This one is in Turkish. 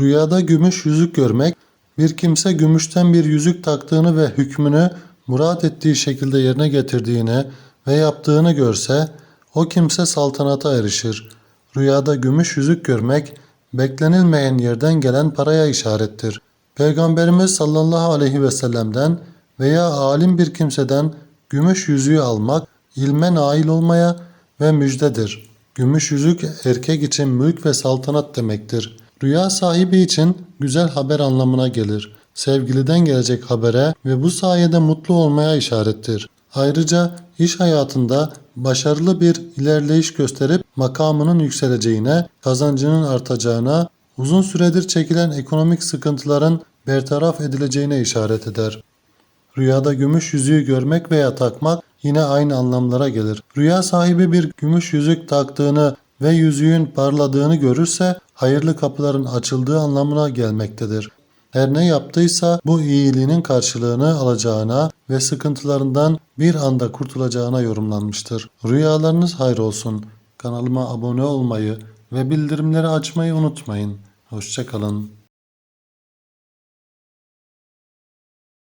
Rüyada gümüş yüzük görmek, bir kimse gümüşten bir yüzük taktığını ve hükmünü murat ettiği şekilde yerine getirdiğini ve yaptığını görse, o kimse saltanata erişir. Rüyada gümüş yüzük görmek, beklenilmeyen yerden gelen paraya işarettir. Peygamberimiz sallallahu aleyhi ve sellem'den veya alim bir kimseden gümüş yüzüğü almak, ilme nail olmaya ve müjdedir. Gümüş yüzük erkek için mülk ve saltanat demektir. Rüya sahibi için güzel haber anlamına gelir. Sevgiliden gelecek habere ve bu sayede mutlu olmaya işarettir. Ayrıca iş hayatında başarılı bir ilerleyiş gösterip makamının yükseleceğine, kazancının artacağına, uzun süredir çekilen ekonomik sıkıntıların bertaraf edileceğine işaret eder. Rüyada gümüş yüzüğü görmek veya takmak yine aynı anlamlara gelir. Rüya sahibi bir gümüş yüzük taktığını ve yüzüğün parladığını görürse hayırlı kapıların açıldığı anlamına gelmektedir. Her ne yaptıysa bu iyiliğinin karşılığını alacağına ve sıkıntılarından bir anda kurtulacağına yorumlanmıştır. Rüyalarınız hayır olsun. Kanalıma abone olmayı ve bildirimleri açmayı unutmayın. Hoşçakalın.